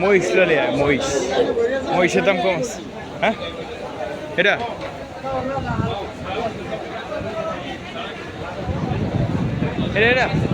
মহিষ ললে আয়, মহিষ। মহিষের দাম কম হ্যাঁ? এটা? এটা এটা